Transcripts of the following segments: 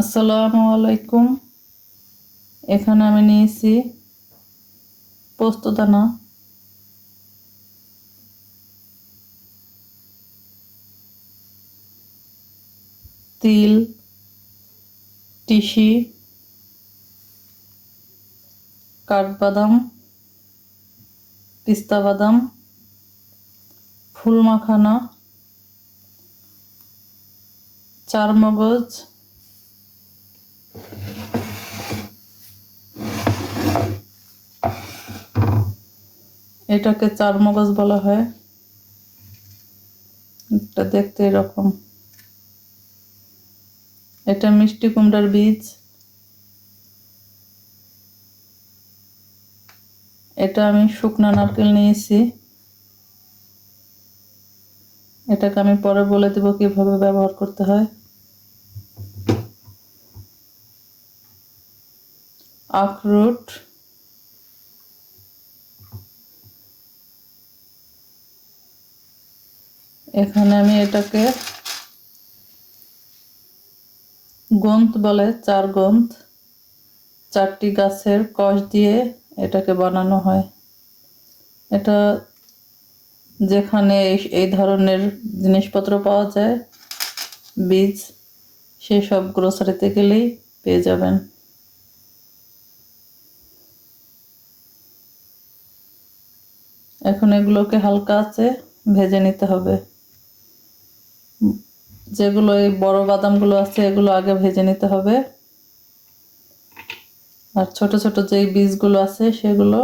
আসসালামু আলাইকুম। এখানে আমি নিয়েছি পোস্তদানা তিল, তিসি, কাঠবাদাম পিস্তা বাদাম, ফুল মাখানা চার মগজ এটাকে চার মগজ বলা হয়। এটা দেখতে এরকম। এটা মিষ্টি কুমড়ার বীজ। এটা আমি শুকনা নারকেল নিয়েছি। এটাকে আমি পরে বলে দেব কীভাবে ব্যবহার করতে হয়। আখরোট এখানে আমি এটাকে গন্ত বলে, চার গন্ত চারটি গাছের কষ দিয়ে এটাকে বানানো হয়। এটা যেখানে এই- ধরনের জিনিসপত্র পাওয়া যায়, বীজ সেই সব গ্রোসারিতে গেলেই পেয়ে যাবেন। এখন এগুলোকে হালকা আছে ভেজে নিতে হবে। যেগুলো এই বড় বাদামগুলো আছে, এগুলো আগে ভেজে নিতে হবে। আর ছোট ছোট যেই বীজগুলো আছে, সেগুলো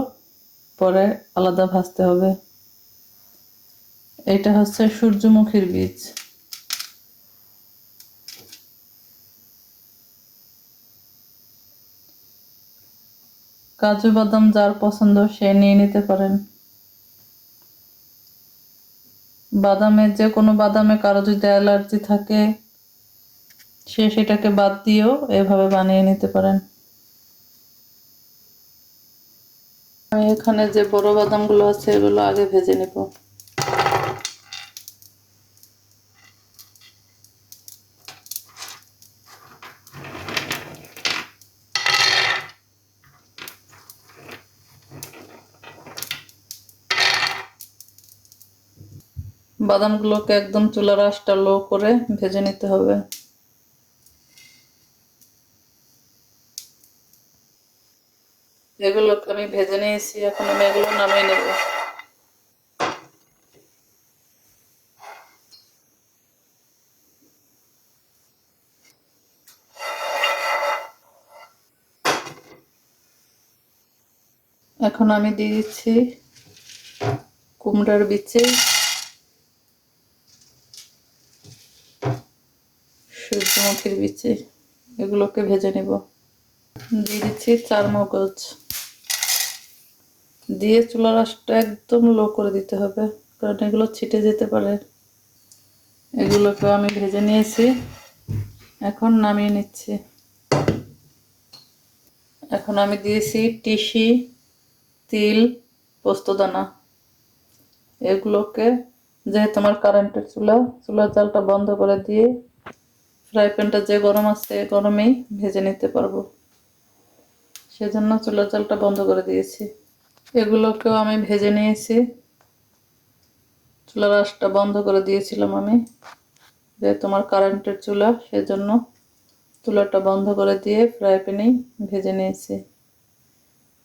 পরে আলাদা ভাজতে হবে। এটা হচ্ছে সূর্যমুখীর বীজ। কাজু বাদাম যার পছন্দ সে নিয়ে নিতে পারেন। বাদামে যে কোনো বাদামে কারও যদি অ্যালার্জি থাকে, সে সেটাকে বাদ দিয়েও এভাবে বানিয়ে নিতে পারেন। আমি এখানে যে বড় বাদামগুলো আছে, এগুলো আগে ভেজে নেব। বাদামগুলোকে একদম চুলার আঁচটা লো করে ভেজে নিতে হবে। এগুলোকে আমি ভেজে নিয়েছি, এখন আমি এগুলো নামিয়ে নেব। এখন আমি দিয়ে দিচ্ছি কুমড়ার বিচে। সূর্যমুখীর বিচে এগুলোকে ভেজে নেব। দিয়ে দিচ্ছি চার মগজ। দিয়ে চুলার আঁচটা একদম লো করে দিতে হবে, কারণ এগুলো ছিটে যেতে পারে। এগুলোকেও আমি ভেজে নিয়েছি। এখন নামিয়ে নিচ্ছি। এখন আমি দিয়েছি টিসি, তিল পোস্তদানা এগুলোকে, যেহেতু আমার কারেন্টের চুলা, চুলার জালটা বন্ধ করে দিয়ে ফ্রাই প্যানটা যে গরম আছে, গরমেই ভেজে নিতে পারব। সেজন্য চুলার চালটা বন্ধ করে দিয়েছি। এগুলোকেও আমি ভেজে নিয়েছি। চুলার আঁচটা বন্ধ করে দিয়েছিলাম আমি, যে তোমার কারেন্টের চুলা, সেজন্য চুলাটা বন্ধ করে দিয়ে ফ্রাই প্যানেই ভেজে নিয়েছি।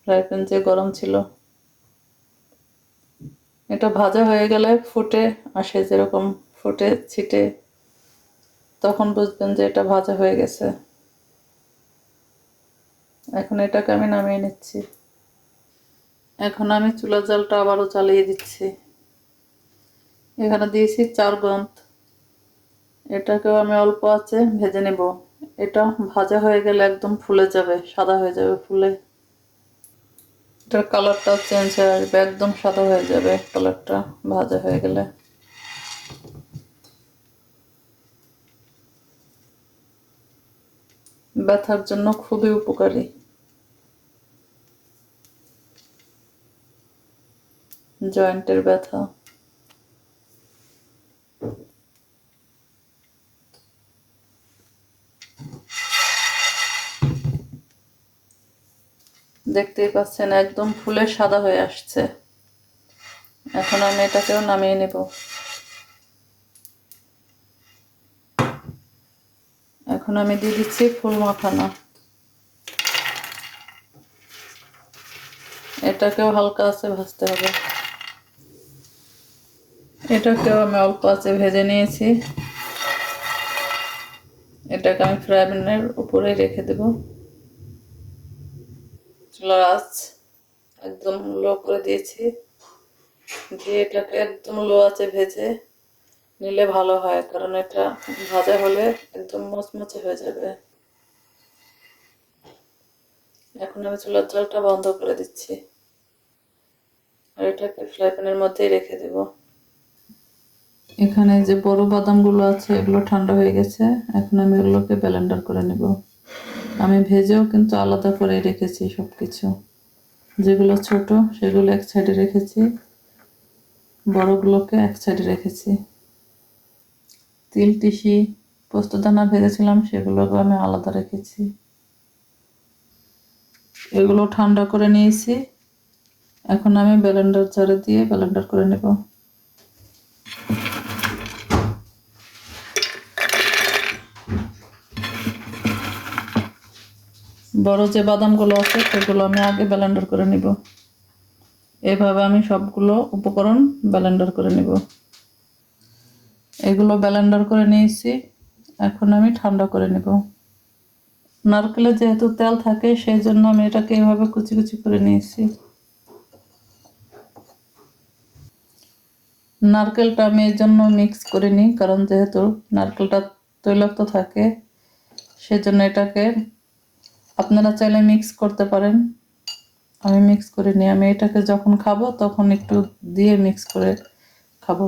ফ্রাই প্যান যে গরম ছিল। এটা ভাজা হয়ে গেলে ফুটে আসে যেরকম, ফুটে, ছিটে তখন বুঝবেন যে এটা ভাজা হয়ে গেছে। এখন এটাকে আমি নামিয়ে নিচ্ছি। এখন আমি চুলা জালটা আবারও চালিয়ে দিচ্ছি। এখানে দিয়েছি চার গন্ত এটাকেও আমি অল্প আছে ভেজে নেব। এটা ভাজা হয়ে গেলে একদম ফুলে যাবে, সাদা হয়ে যাবে ফুলে। এটার কালারটা চেঞ্জ হয়ে আসবে, একদম সাদা হয়ে যাবে কালারটা ভাজা হয়ে গেলে। ব্যথার জন্য খুবই উপকারী। জয়েন্টের ব্যথা। দেখতেই পাচ্ছেন, একদম ফুলে সাদা হয়ে আসছে। এখন আমি এটাকেও নামিয়ে নেব। এখন আমি দিয়ে দিচ্ছি ফুল মাখানা। এটাকেও হালকা আছে ভাজতে হবে। এটাকেও আমি অল্প আছে ভেজে নিয়েছি। এটাকে আমি ফ্রাই প্যানের উপরে রেখে দেব। চুলার আঁচ একদম লো করে দিয়েছি। দিয়ে এটাকে একদম লো আছে ভেজে নিলে ভালো হয়, কারণ এটা ভাজা হলে একদম মচমচে হয়ে যাবে। এখন আমি চুলার জলটা বন্ধ করে দিচ্ছি। আর এটাকে ফ্রাই প্যানের মধ্যেই রেখে দেব। এখানে যে বড় বাদামগুলো আছে, এগুলো ঠান্ডা হয়ে গেছে। এখন আমি এগুলোকে ব্লেন্ডার করে নেব। আমি ভেজেও কিন্তু আলাদা করে রেখেছি সব কিছু যেগুলো ছোট, সেগুলো এক সাইডে রেখেছি। বড়গুলোকে এক সাইডে রেখেছি। তিল, তিসি পোস্তদানা ভেজেছিলাম সেগুলোকে আমি আলাদা রেখেছি। এগুলো ঠান্ডা করে নিয়েছি। এখন আমি ব্লেন্ডার জারে দিয়ে ব্লেন্ডার করে নেব। বড় যে বাদামগুলো আছে, সেগুলো আমি আগে ব্লেন্ডার করে নিব। এভাবে আমি সবগুলো উপকরণ ব্লেন্ডার করে নিব। এগুলো ব্লেন্ডার করে নিয়েছি। এখন আমি ঠান্ডা করে নেব। নারকেলে যেহেতু তেল থাকে সেই জন্য আমি এটাকে এভাবে কুচি কুচি করে নিয়েছি। নারকেলটা আমি এই জন্য মিক্স করে নিই, কারণ যেহেতু নারকেলটা তৈলাক্ত থাকে, সেজন্য এটাকে আপনারা চাইলে মিক্স করতে পারেন। আমি মিক্স করে নিই। আমি এটাকে যখন খাব, তখন একটু দিয়ে মিক্স করে খাব।